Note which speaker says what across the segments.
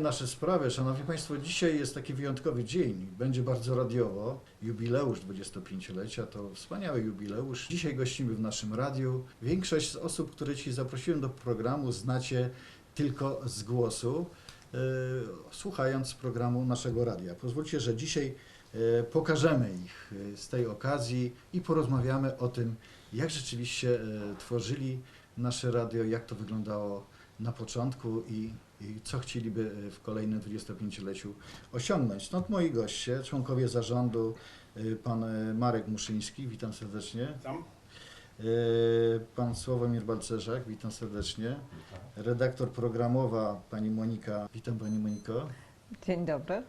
Speaker 1: Nasze Sprawy. Szanowni Państwo, dzisiaj jest taki wyjątkowy dzień. Będzie bardzo radiowo. Jubileusz 25-lecia to wspaniały jubileusz. Dzisiaj gościmy w naszym radiu. Większość z osób, które Ci zaprosiłem do programu, znacie tylko z głosu, e, słuchając programu naszego radia. Pozwólcie, że dzisiaj e, pokażemy ich e, z tej okazji i porozmawiamy o tym, jak rzeczywiście tworzyli nasze radio, jak to wyglądało na początku i, i co chcieliby w kolejnym 25-leciu osiągnąć. Stąd moi goście, członkowie zarządu, e, pan e, Marek Muszyński, witam serdecznie,
Speaker 2: Tam?
Speaker 1: e, pan Sławomir Balcerzak, witam serdecznie, redaktor programowa pani Monika, witam pani Moniko
Speaker 3: Dzień dobry.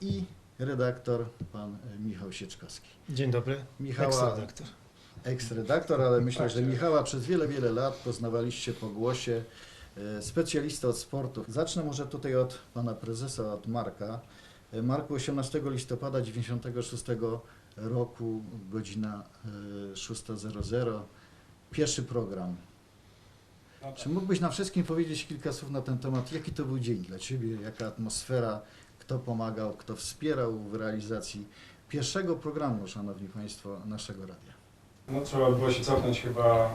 Speaker 1: i redaktor pan Michał Sieczkowski.
Speaker 2: Dzień dobry.
Speaker 1: Michała,
Speaker 2: Eks-redaktor.
Speaker 1: Eks-redaktor, ale myślę, że
Speaker 2: tak.
Speaker 1: Michała przez wiele, wiele lat poznawaliście po głosie. E, Specjalista od sportu. Zacznę może tutaj od pana prezesa, od Marka. E, Marku, 18 listopada 96 roku, godzina e, 6.00. Pierwszy program.
Speaker 2: No tak.
Speaker 1: Czy mógłbyś nam wszystkim powiedzieć kilka słów na ten temat? Jaki to był dzień dla Ciebie? Jaka atmosfera? Kto pomagał? Kto wspierał w realizacji pierwszego programu, Szanowni Państwo, naszego radia?
Speaker 2: No, trzeba było się cofnąć chyba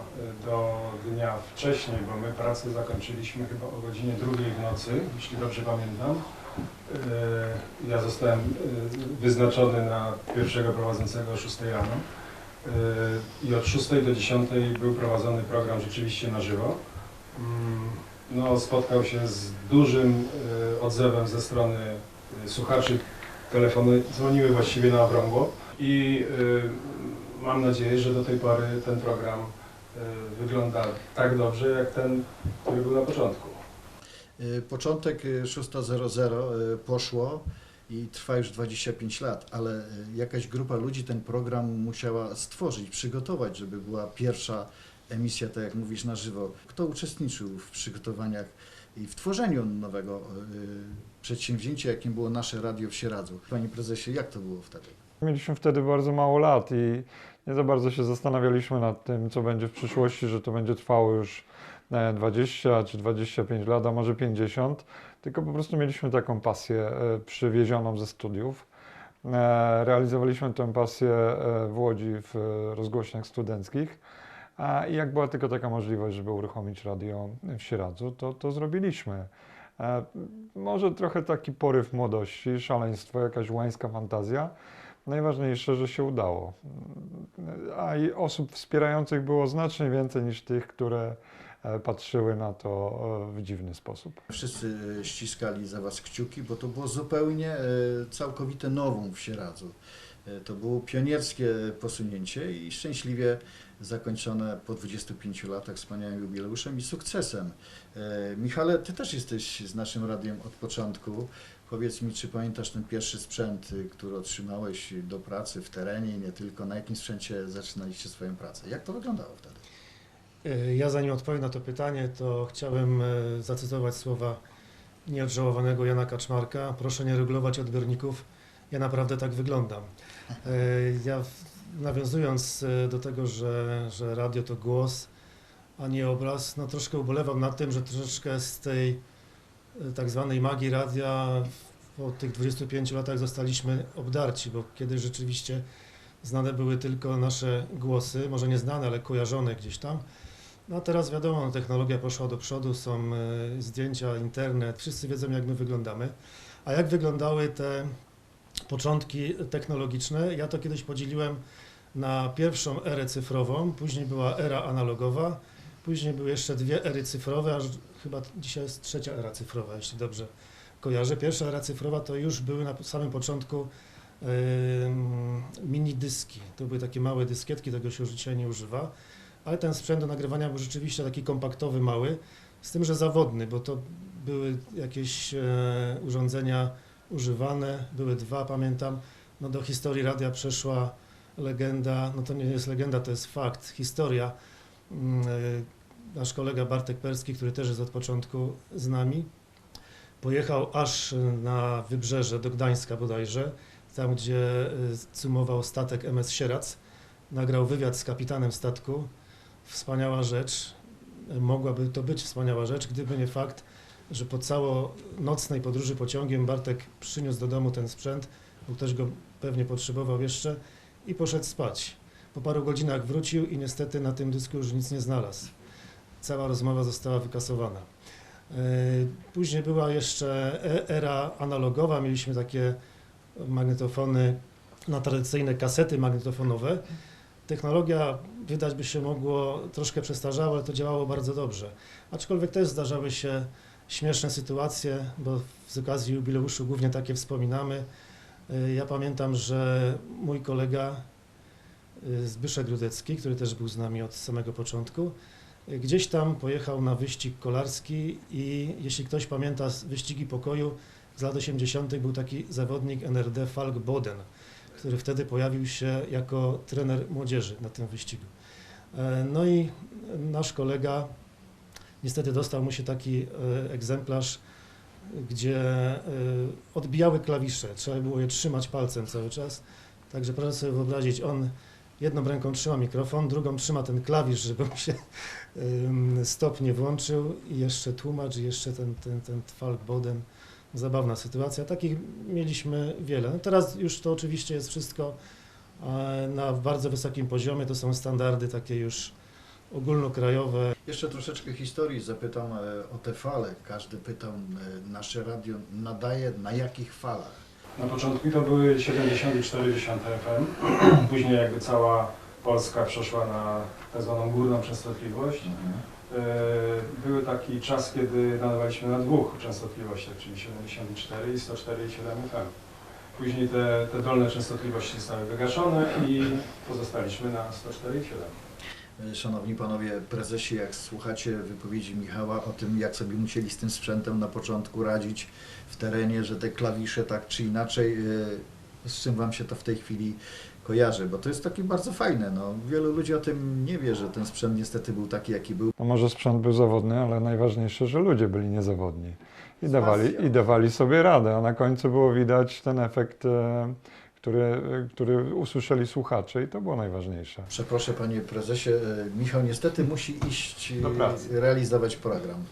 Speaker 2: y, do dnia wcześniej, bo my pracę zakończyliśmy chyba o godzinie drugiej w nocy, jeśli dobrze pamiętam. Y, Ja zostałem y, wyznaczony na pierwszego prowadzącego o 6 rano i od 6 do 10 był prowadzony program rzeczywiście na żywo. Mm, No, spotkał się z dużym odzewem ze strony słuchaczy. Telefony dzwoniły właściwie na okrągło i mam nadzieję, że do tej pory ten program y, wygląda tak dobrze, jak ten, który był na początku.
Speaker 1: Y, Początek y, 6.00 y, poszło i trwa już 25 lat, ale jakaś grupa ludzi ten program musiała stworzyć, przygotować, żeby była pierwsza emisja, tak jak mówisz, na żywo. Kto uczestniczył w przygotowaniach i w tworzeniu nowego y, przedsięwzięcia, jakim było nasze radio w Sieradzu? Panie prezesie, jak to było wtedy?
Speaker 4: Mieliśmy wtedy bardzo mało lat i nie za bardzo się zastanawialiśmy nad tym, co będzie w przyszłości, że to będzie trwało już e, 20 czy 25 lat, a może 50, tylko po prostu mieliśmy taką pasję e, przywiezioną ze studiów. E, Realizowaliśmy tę pasję e, w Łodzi w e, rozgłośniach studenckich. A jak była tylko taka możliwość, żeby uruchomić radio w Sieradzu, to, to zrobiliśmy. E, Może trochę taki poryw młodości, szaleństwo, jakaś łańska fantazja. Najważniejsze, że się udało. A i osób wspierających było znacznie więcej niż tych, które e, patrzyły na to e, w dziwny sposób.
Speaker 1: Wszyscy ściskali za Was kciuki, bo to było zupełnie e, całkowite nowum w Sieradzu. To było pionierskie posunięcie i szczęśliwie zakończone po 25 latach wspaniałym jubileuszem i sukcesem. Michale, Ty też jesteś z naszym radiem od początku. Powiedz mi, czy pamiętasz ten pierwszy sprzęt, y, który otrzymałeś do pracy w terenie nie tylko? Na jakim sprzęcie zaczynaliście swoją pracę? Jak to wyglądało wtedy?
Speaker 5: E, Ja zanim odpowiem na to pytanie, to chciałem e, zacytować słowa nieodżałowanego Jana Kaczmarka. Proszę nie regulować odbiorników, ja naprawdę tak wyglądam. E, Ja nawiązując do tego, że, że radio to głos, a nie obraz, no troszkę ubolewam nad tym, że troszeczkę z tej tak zwanej magii radia po tych 25 latach zostaliśmy obdarci, bo kiedyś rzeczywiście znane były tylko nasze głosy, może nie znane, ale kojarzone gdzieś tam. No a teraz wiadomo, no, technologia poszła do przodu, są e, zdjęcia, internet, wszyscy wiedzą jak my wyglądamy. A jak wyglądały te początki technologiczne? Ja to kiedyś podzieliłem na pierwszą erę cyfrową, później była era analogowa, później były jeszcze dwie ery cyfrowe, aż chyba dzisiaj jest trzecia era cyfrowa, jeśli dobrze kojarzę. Pierwsza era cyfrowa to już były na samym początku em, mini dyski. To były takie małe dyskietki, tego się już dzisiaj nie używa ale ten sprzęt do nagrywania był rzeczywiście taki kompaktowy, mały, z tym, że zawodny, bo to były jakieś e, urządzenia używane, były dwa, pamiętam. No do historii radia przeszła legenda, no to nie jest legenda, to jest fakt, historia. Mm, e, Nasz kolega Bartek Perski, który też jest od początku z nami, pojechał aż na wybrzeże do Gdańska bodajże, tam gdzie cumował statek MS Sierac, nagrał wywiad z kapitanem statku, wspaniała rzecz. Mogłaby to być wspaniała rzecz, gdyby nie fakt, że po całonocnej podróży pociągiem Bartek przyniósł do domu ten sprzęt, bo ktoś go pewnie potrzebował jeszcze i poszedł spać. Po paru godzinach wrócił i niestety na tym dysku już nic nie znalazł. Cała rozmowa została wykasowana. E, Później była jeszcze e- era analogowa, mieliśmy takie magnetofony na tradycyjne kasety magnetofonowe. Technologia, wydać by się mogło, troszkę przestarzała, ale to działało bardzo dobrze. Aczkolwiek też zdarzały się śmieszne sytuacje, bo z okazji jubileuszu głównie takie wspominamy. Y, Ja pamiętam, że mój kolega Zbyszek Rudecki, który też był z nami od samego początku, y, gdzieś tam pojechał na wyścig kolarski i jeśli ktoś pamięta wyścigi pokoju z lat 80. był taki zawodnik NRD Falk Boden, który wtedy pojawił się jako trener młodzieży na tym wyścigu. E, No i nasz kolega niestety dostał mu się taki e, egzemplarz, gdzie e, odbijały klawisze. Trzeba było je trzymać palcem cały czas. Także proszę sobie wyobrazić, on jedną ręką trzyma mikrofon, drugą trzyma ten klawisz, żeby mu się stop nie włączył i jeszcze tłumacz, i jeszcze ten, ten, ten Falk Boden. Zabawna sytuacja. Takich mieliśmy wiele. No teraz już to oczywiście jest wszystko e, na bardzo wysokim poziomie. To są standardy takie już ogólnokrajowe.
Speaker 1: Jeszcze troszeczkę historii zapytam e, o te fale. Każdy pytał, e, nasze radio nadaje na jakich falach?
Speaker 2: Na początku to były 70 i 40 FM. Później jakby cała Polska przeszła na tak zwaną górną częstotliwość. E, Był taki czas, kiedy nadawaliśmy na dwóch częstotliwościach, czyli 74 i 104 i 7 FM. Później te, te dolne częstotliwości zostały wygaszone i pozostaliśmy na 104 i 7.
Speaker 1: E, Szanowni panowie prezesie, jak słuchacie wypowiedzi Michała o tym, jak sobie musieli z tym sprzętem na początku radzić w terenie, że te klawisze tak czy inaczej, e, z czym wam się to w tej chwili kojarzy? Bo to jest takie bardzo fajne. No. Wielu ludzi o tym nie wie, że ten sprzęt niestety był taki, jaki był.
Speaker 4: No może sprzęt był zawodny, ale najważniejsze, że ludzie byli niezawodni i dawali, i dawali sobie radę, a na końcu było widać ten efekt, e, który, który usłyszeli słuchacze i to było najważniejsze.
Speaker 1: Przeproszę panie prezesie, e, Michał niestety musi iść e, realizować program.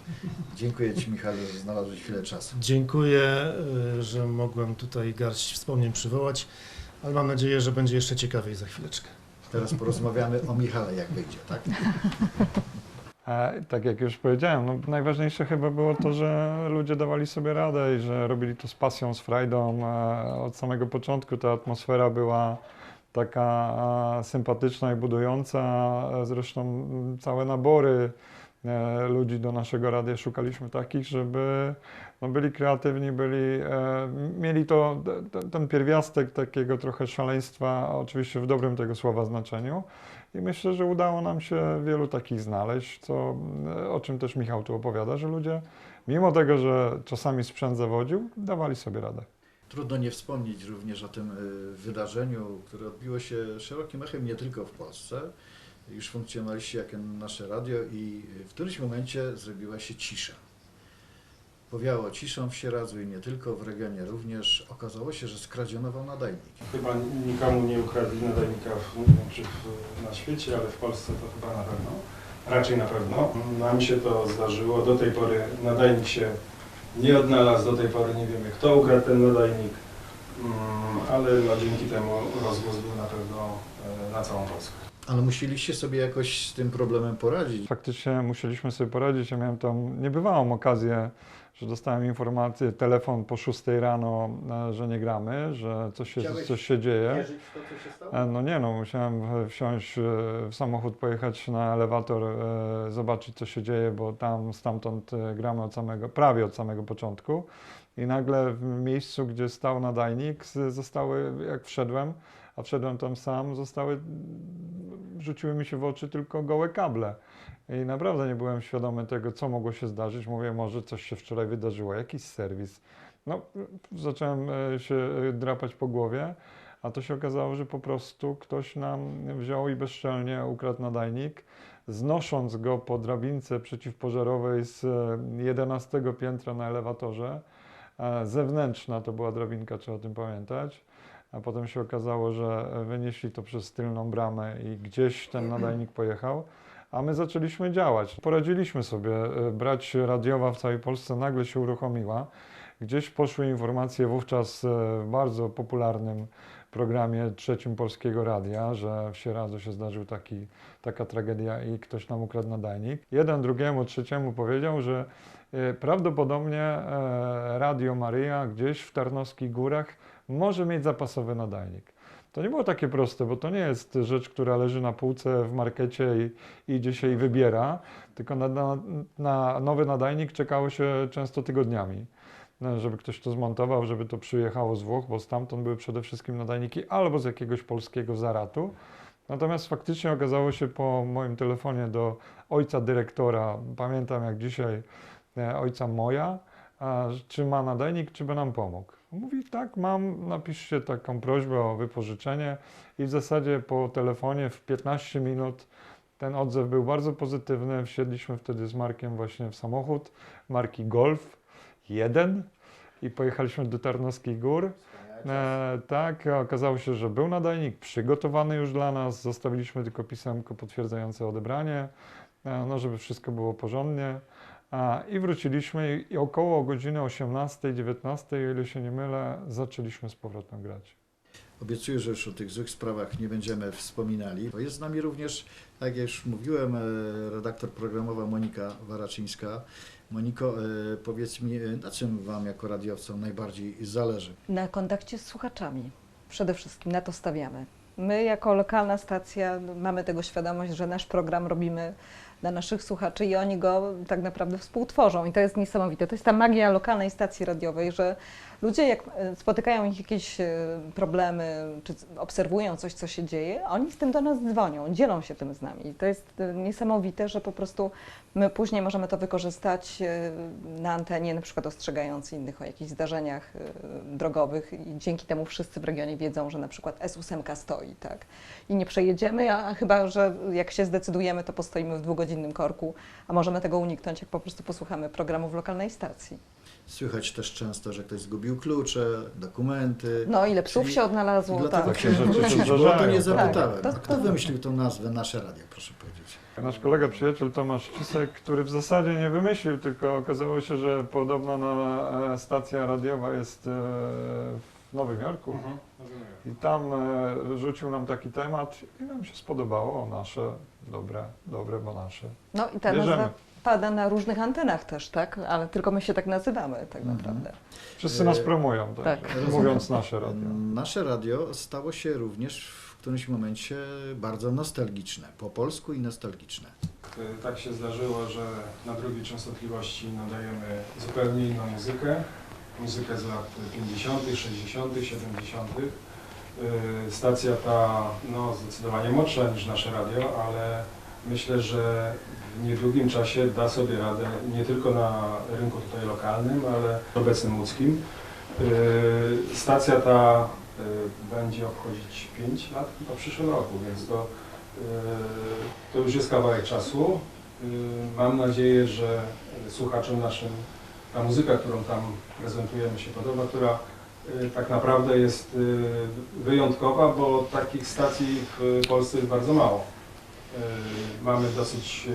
Speaker 1: Dziękuję ci Michale, że znalazłeś chwilę czasu.
Speaker 5: Dziękuję, y, że mogłem tutaj garść wspomnień przywołać, ale mam nadzieję, że będzie jeszcze ciekawiej za chwileczkę.
Speaker 1: Teraz porozmawiamy o Michale, jak wyjdzie, tak?
Speaker 4: A tak jak już powiedziałem, no, najważniejsze chyba było to, że ludzie dawali sobie radę i że robili to z pasją, z frajdą. E, Od samego początku ta atmosfera była taka e, sympatyczna i budująca. E, Zresztą całe nabory e, ludzi do naszego radia szukaliśmy takich, żeby no, byli kreatywni, byli, e, mieli to, te- ten pierwiastek takiego trochę szaleństwa, oczywiście w dobrym tego słowa znaczeniu. I myślę, że udało nam się wielu takich znaleźć, co, o czym też Michał tu opowiada, że ludzie, mimo tego, że czasami sprzęt zawodził, dawali sobie radę.
Speaker 1: Trudno nie wspomnieć również o tym wydarzeniu, które odbiło się szerokim echem nie tylko w Polsce. Już funkcjonowaliście jako nasze radio i w którymś momencie zrobiła się cisza. Powiało ciszą w Sieradzu i nie tylko, w regionie również. Okazało się, że skradziono nadajnik.
Speaker 2: Chyba nikomu nie ukradli nadajnika w, nie wiem, czy w, na świecie, ale w Polsce to chyba na pewno. Raczej na pewno. Nam się to zdarzyło. Do tej pory nadajnik się nie odnalazł. Do tej pory nie wiemy, kto ukradł ten nadajnik. Mm, Ale no, dzięki temu rozgłos był na pewno e, na całą Polskę.
Speaker 1: Ale musieliście sobie jakoś z tym problemem poradzić.
Speaker 4: Faktycznie musieliśmy sobie poradzić. Ja miałem tam niebywałą okazję, że dostałem informację, telefon po 6 rano, e, że nie gramy, że coś się,
Speaker 1: Chciałeś
Speaker 4: coś się dzieje.
Speaker 1: Wierzyć w to, co się stało?
Speaker 4: E, No nie no, musiałem wsiąść e, w samochód, pojechać na elewator, zobaczyć co się dzieje, bo tam stamtąd gramy od samego, prawie od samego początku. I nagle w miejscu, gdzie stał nadajnik, zostały, jak wszedłem, a wszedłem tam sam, zostały, rzuciły mi się w oczy tylko gołe kable. I naprawdę nie byłem świadomy tego, co mogło się zdarzyć. Mówię, może coś się wczoraj wydarzyło, jakiś serwis. No, zacząłem e, się e, drapać po głowie. A to się okazało, że po prostu ktoś nam wziął i bezczelnie ukradł nadajnik, znosząc go po drabince przeciwpożarowej z e, 11 piętra na elewatorze. E, Zewnętrzna to była drabinka, trzeba o tym pamiętać. A potem się okazało, że wynieśli to przez tylną bramę i gdzieś ten nadajnik pojechał. a my zaczęliśmy działać. Poradziliśmy sobie, e, brać radiowa w całej Polsce nagle się uruchomiła. Gdzieś poszły informacje wówczas e, w bardzo popularnym programie trzecim Polskiego Radia, że w Sieradzu się zdarzył taki, taka tragedia i ktoś nam ukradł nadajnik. Jeden drugiemu, trzeciemu powiedział, że e, prawdopodobnie e, Radio Maryja gdzieś w Tarnowskich Górach może mieć zapasowy nadajnik. To nie było takie proste, bo to nie jest rzecz, która leży na półce w markecie i, idzie się i wybiera, tylko na, na, na nowy nadajnik czekało się często tygodniami, no, żeby ktoś to zmontował, żeby to przyjechało z Włoch, bo stamtąd były przede wszystkim nadajniki albo z jakiegoś polskiego zaratu. Natomiast faktycznie okazało się po moim telefonie do ojca dyrektora, pamiętam jak dzisiaj, e, ojca moja, czy ma nadajnik, czy by nam pomógł. Mówi, tak, mam, napiszcie taką prośbę o wypożyczenie i w zasadzie po telefonie w 15 minut ten odzew był bardzo pozytywny. Wsiedliśmy wtedy z Markiem właśnie w samochód marki Golf 1 i pojechaliśmy do Tarnowskich Gór. E, tak, okazało się, że był nadajnik przygotowany już dla nas. Zostawiliśmy tylko pisemko potwierdzające odebranie, e, no żeby wszystko było porządnie. A, I wróciliśmy i około godziny 18-19, o ile się nie mylę, zaczęliśmy z powrotem grać.
Speaker 1: Obiecuję, że już o tych złych sprawach nie będziemy wspominali. Bo jest z nami również, tak jak już mówiłem, e, redaktor programowa Monika Waraczyńska. Moniko, e, powiedz mi, e, na czym Wam jako radiowcom najbardziej zależy?
Speaker 3: Na kontakcie z słuchaczami. Przede wszystkim na to stawiamy. My, jako lokalna stacja, mamy tego świadomość, że nasz program robimy dla naszych słuchaczy i oni go tak naprawdę współtworzą. I to jest niesamowite. To jest ta magia lokalnej stacji radiowej, że ludzie, jak e, spotykają ich jakieś e, problemy, czy obserwują coś, co się dzieje, oni z tym do nas dzwonią, dzielą się tym z nami. I to jest e, niesamowite, że po prostu my później możemy to wykorzystać na antenie, na przykład ostrzegając innych o jakichś zdarzeniach drogowych i dzięki temu wszyscy w regionie wiedzą, że na przykład S8 stoi, tak? I nie przejedziemy, a chyba, że jak się zdecydujemy, to postoimy w dwugodzinnym korku, a możemy tego uniknąć, jak po prostu posłuchamy programu w lokalnej stacji.
Speaker 1: Słychać też często, że ktoś zgubił klucze, dokumenty.
Speaker 3: No ile psów
Speaker 1: Czyli-
Speaker 3: się
Speaker 1: I
Speaker 3: odnalazło,
Speaker 1: dlatego
Speaker 3: tak.
Speaker 4: Rzeczy się
Speaker 1: wrócić, bo to nie
Speaker 4: tak.
Speaker 1: zapytałem.
Speaker 3: Tak, to-
Speaker 1: kto wymyślił tą nazwę Nasze Radio, proszę powiedzieć?
Speaker 4: Nasz kolega, przyjaciel Tomasz Cisek, który w zasadzie nie wymyślił, tylko okazało się, że podobno na e, stacja radiowa jest e, w Nowym Jorku.
Speaker 2: Mhm.
Speaker 4: I tam e, rzucił nam taki temat i nam się spodobało. Nasze, dobre, dobre, bo nasze.
Speaker 3: No i ta
Speaker 4: Bierzemy.
Speaker 3: nazwa pada na różnych antenach też, tak? Ale tylko my się tak nazywamy tak
Speaker 1: Mhm.
Speaker 3: naprawdę.
Speaker 4: Wszyscy nas
Speaker 1: E,
Speaker 4: promują, tak,
Speaker 3: tak.
Speaker 4: mówiąc nasze radio.
Speaker 1: Nasze radio stało się również w którymś momencie bardzo nostalgiczne, po polsku i nostalgiczne.
Speaker 2: Y, Tak się zdarzyło, że na drugiej częstotliwości nadajemy zupełnie inną muzykę. Muzykę z lat 50., 60., 70. Y, Stacja ta no, zdecydowanie młodsza niż nasze radio, ale myślę, że w niedługim czasie da sobie radę nie tylko na rynku tutaj lokalnym, ale obecnym łódzkim. Y, Stacja ta y, będzie obchodzić 5 lat chyba w przyszłym roku, więc to Yy, To już jest kawałek czasu. Mam nadzieję, że słuchaczom naszym ta muzyka, którą tam prezentujemy się podoba, która yy, tak naprawdę jest yy, wyjątkowa, bo takich stacji w Polsce jest bardzo mało. Yy, Mamy dosyć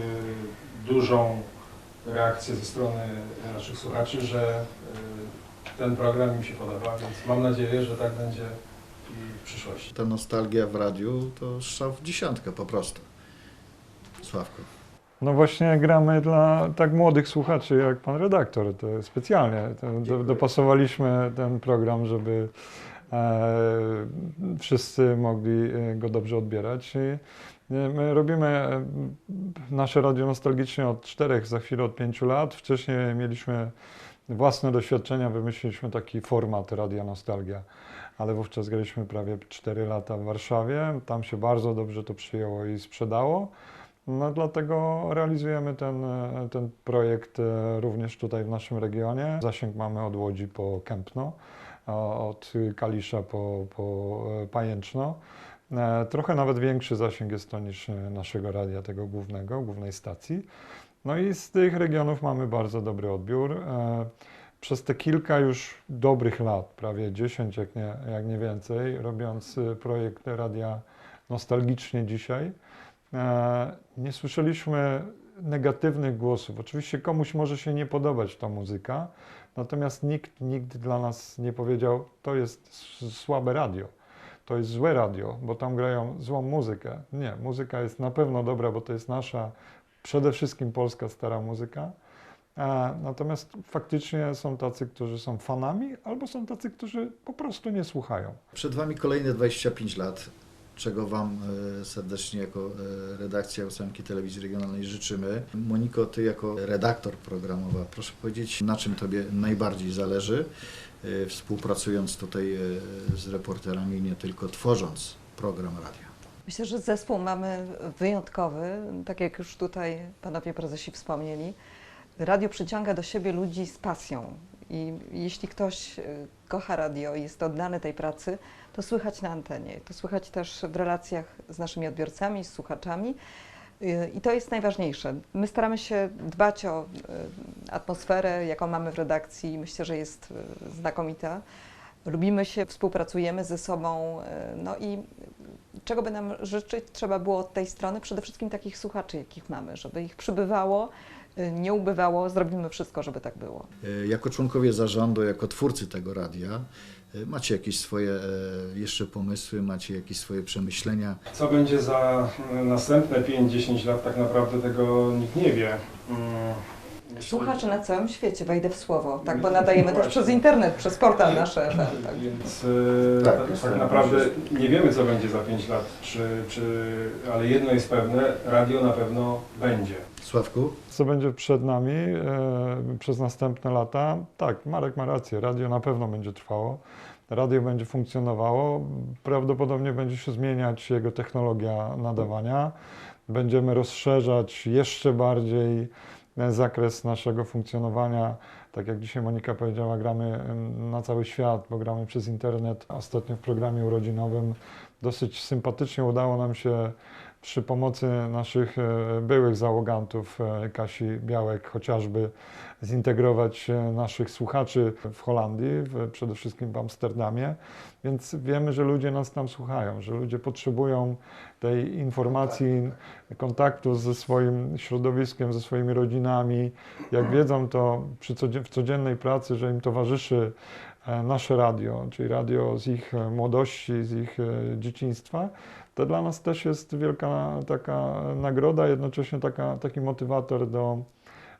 Speaker 2: dużą reakcję ze strony naszych słuchaczy, że ten program im się podoba, więc mam nadzieję, że tak będzie i w przyszłości.
Speaker 1: Ta nostalgia w radiu to strzał w dziesiątkę po prostu. Sławko.
Speaker 4: No właśnie gramy dla tak młodych słuchaczy jak pan redaktor. To specjalnie to, dopasowaliśmy ten program, żeby e, wszyscy mogli e, go dobrze odbierać. I e, my robimy e, nasze radio nostalgicznie od czterech, za chwilę od pięciu lat. Wcześniej mieliśmy własne doświadczenia, wymyśliliśmy taki format Radia Nostalgia. Ale wówczas graliśmy prawie 4 lata w Warszawie. Tam się bardzo dobrze to przyjęło i sprzedało. No dlatego realizujemy ten, e, ten projekt e, również tutaj w naszym regionie. Zasięg mamy od Łodzi po Kępno, od Kalisza po, po e, Pajęczno. Trochę nawet większy zasięg jest to niż naszego radia, tego głównego, głównej stacji. No i z tych regionów mamy bardzo dobry odbiór. Przez te kilka już dobrych lat, prawie 10, jak nie, jak nie więcej, robiąc projekt radia nostalgicznie dzisiaj, nie słyszeliśmy negatywnych głosów. Oczywiście komuś może się nie podobać ta muzyka, natomiast nikt nigdy dla nas nie powiedział, to jest słabe radio, to jest złe radio, bo tam grają złą muzykę. Nie, muzyka jest na pewno dobra, bo to jest nasza, przede wszystkim polska stara muzyka. E, Natomiast faktycznie są tacy, którzy są fanami, albo są tacy, którzy po prostu nie słuchają.
Speaker 1: Przed Wami kolejne 25 lat, czego Wam e, serdecznie jako e, redakcja Ósemki Telewizji Regionalnej życzymy. Moniko, Ty jako redaktor programowa, proszę powiedzieć, na czym Tobie najbardziej zależy, e, współpracując tutaj z reporterami, nie tylko tworząc program radia.
Speaker 3: Myślę, że zespół mamy wyjątkowy, tak jak już tutaj panowie prezesi wspomnieli. Radio przyciąga do siebie ludzi z pasją i jeśli ktoś kocha radio i jest oddany tej pracy, to słychać na antenie, to słychać też w relacjach z naszymi odbiorcami, z słuchaczami. Y, I to jest najważniejsze. My staramy się dbać o y, atmosferę, jaką mamy w redakcji. Myślę, że jest y, znakomita. Lubimy się, współpracujemy ze sobą. No i czego by nam życzyć, trzeba było od tej strony przede wszystkim takich słuchaczy, jakich mamy, żeby ich przybywało, nie ubywało. Zrobimy wszystko, żeby tak było.
Speaker 1: E, Jako członkowie zarządu, jako twórcy tego radia, e, macie jakieś swoje e, jeszcze pomysły, macie jakieś swoje przemyślenia.
Speaker 2: Co będzie za y, następne 5-10 lat, tak naprawdę tego nikt nie wie. Mm,
Speaker 3: Słuchacze na całym świecie, wejdę w słowo, tak, bo nadajemy też przez internet, przez portal nasze FM. Tak.
Speaker 2: Więc y,
Speaker 1: Tak,
Speaker 2: tak, tak naprawdę nie wiemy, co będzie za 5 lat, czy, czy, ale jedno jest pewne, radio na pewno będzie.
Speaker 1: Sławku?
Speaker 4: Co będzie przed nami e, przez następne lata? Tak, Marek ma rację, radio na pewno będzie trwało, radio będzie funkcjonowało, prawdopodobnie będzie się zmieniać jego technologia nadawania, będziemy rozszerzać jeszcze bardziej e, zakres naszego funkcjonowania. Tak jak dzisiaj Monika powiedziała, gramy na cały świat, bo gramy przez internet. Ostatnio w programie urodzinowym dosyć sympatycznie udało nam się przy pomocy naszych e, byłych załogantów e, Kasi Białek chociażby zintegrować e, naszych słuchaczy w Holandii, w, przede wszystkim w Amsterdamie, więc wiemy, że ludzie nas tam słuchają, że ludzie potrzebują tej informacji, kontaktu ze swoim środowiskiem, ze swoimi rodzinami. Jak wiedzą to przy w codziennej pracy, że im towarzyszy nasze radio, czyli radio z ich młodości, z ich dzieciństwa, to dla nas też jest wielka taka nagroda, jednocześnie taka, taki motywator do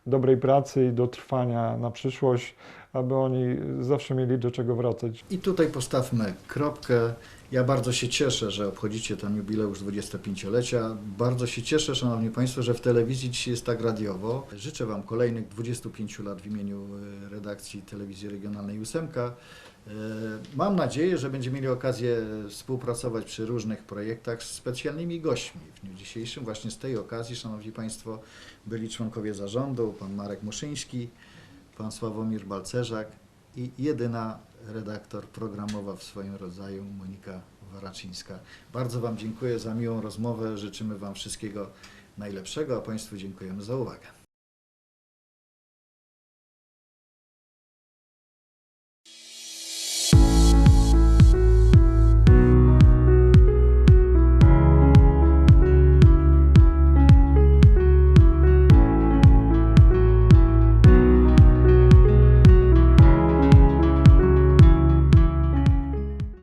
Speaker 4: dobrej pracy i do trwania na przyszłość, aby oni zawsze mieli do czego wracać.
Speaker 1: I tutaj postawmy kropkę. Ja bardzo się cieszę, że obchodzicie ten jubileusz 25-lecia. Bardzo się cieszę, Szanowni Państwo, że w telewizji dzisiaj jest tak radiowo. Życzę Wam kolejnych 25 lat w imieniu e, redakcji Telewizji Regionalnej Ósemka. E, Mam nadzieję, że będziemy mieli okazję współpracować przy różnych projektach z specjalnymi gośćmi. W dniu dzisiejszym właśnie z tej okazji, Szanowni Państwo, byli członkowie zarządu, pan Marek Muszyński, pan Sławomir Balcerzak i jedyna redaktor programowa w swoim rodzaju Monika Waraczyńska. Bardzo Wam dziękuję za miłą rozmowę. Życzymy Wam wszystkiego najlepszego, a Państwu dziękujemy za uwagę.